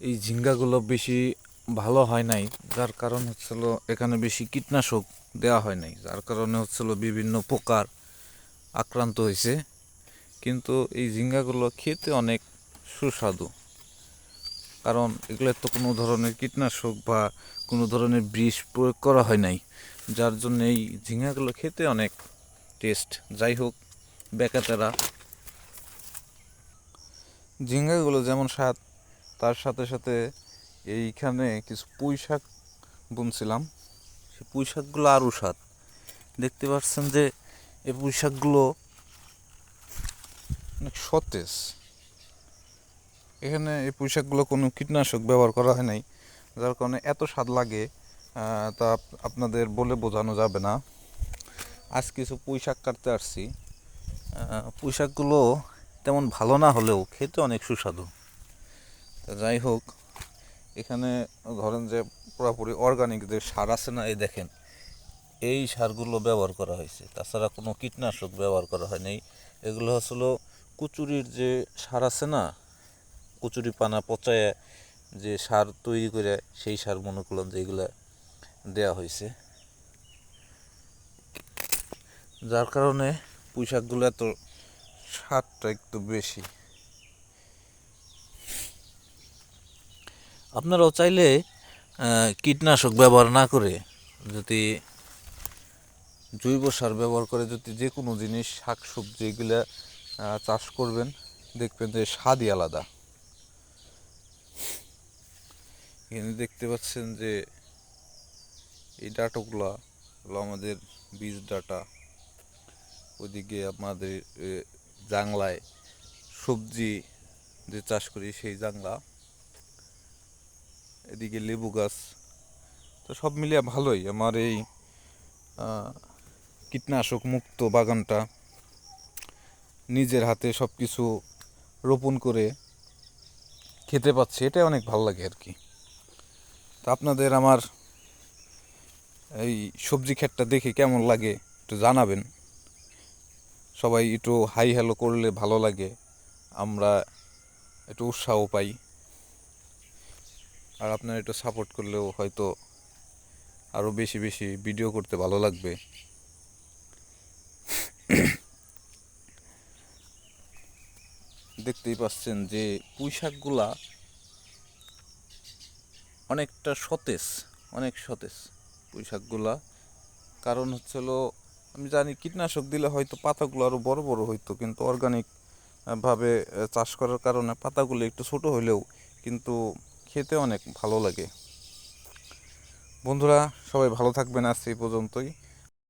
এই ঝিঙ্গাগুলো বেশি ভালো হয় নাই, যার কারণ হচ্ছিল এখানে বেশি কীটনাশক দেওয়া হয় নাই, যার কারণে হচ্ছিল বিভিন্ন পোকার আক্রান্ত হয়েছে। কিন্তু এই ঝিঙ্গাগুলো খেতে অনেক সুস্বাদু। কারণ এগুলো তো কোনো ধরনের কীটনাশক বা কোনো ধরনের বিষ প্রয়োগ করা হয় নাই, যার জন্য এই ঝিঙ্গাগুলো খেতে অনেক টেস্ট। যাই হোক, বেকাতেরা, ঝিঙ্গাগুলো যেমন স্বাদ তার সাথে সাথে এইখানে কিছু পুঁই শাক বুনছিলাম। সে পুঁই শাকগুলো আরও স্বাদ। দেখতে পাচ্ছেন যে এই পুঁই শাকগুলো অনেক সতেজ। এখানে এই পুঁই শাকগুলো কোনো কীটনাশক ব্যবহার করা হয় নাই, যার কারণে এত স্বাদ লাগে তা আপনাদের বলে বোঝানো যাবে না। আজ কিছু পুঁই শাক কাটতে আসছি। পুঁই শাকগুলো তেমন ভালো না হলেও খেতে অনেক সুস্বাদু। তা যাই হোক, এখানে ধরেন যে পুরোপুরি অর্গানিক যে সার আছে না, এই দেখেন, এই সারগুলো ব্যবহার করা হয়েছে। তাছাড়া কোনো কীটনাশক ব্যবহার করা হয়নি। এগুলো হচ্ছিল কুচুরির যে সার আছে না, কুচুরি পানা পচায় যে সার তৈরি করে সেই সার মনে করলাম যে এগুলো দেওয়া হয়েছে। যার কারণে পুঁই শাকগুলো এত স্বাদটা একটু বেশি। আপনারাও চাইলে কীটনাশক ব্যবহার না করে যদি জৈব সার ব্যবহার করে যদি যে কোনো জিনিস, শাক, সবজি এগুলা চাষ করবেন, দেখবেন যে স্বাদই আলাদা। এখানে দেখতে পাচ্ছেন যে এই ডাটাগুলো হলো আমাদের বীজ ডাটা। ওদিকে আমাদের জাংলায় সবজি যে চাষ করি, সেই জাংলা। এদিকে লেবু গাছ। তো সব মিলিয়ে ভালোই। আমার এই কীটনাশক মুক্ত বাগানটা নিজের হাতে সব কিছু রোপণ করে খেতে পাচ্ছি। এটা অনেক ভালো লাগে আর কি। তো আপনাদের আমার এই সবজি ক্ষেতটা দেখে কেমন লাগে একটু জানাবেন। সবাই একটু হাই হ্যালো করলে ভালো লাগে। আমরা একটু উৎসাহ পাই। আর আপনারা একটু সাপোর্ট করলেও হয়তো আরও বেশি বেশি ভিডিও করতে ভালো লাগবে। দেখতেই পাচ্ছেন যে পুঁই শাকগুলা অনেকটা সতেজ, অনেক সতেজ পুঁই শাকগুলা কারণ হচ্ছে হলো, আমি জানি কীটনাশক দিলে হয়তো পাতাগুলো আরও বড় বড় হইতো, কিন্তু অর্গানিক ভাবে চাষ করার কারণে পাতাগুলো একটু ছোট হলেও কিন্তু খেতে অনেক ভালো লাগে। বন্ধুরা সবাই ভালো থাকবেন আজ এই পর্যন্তই।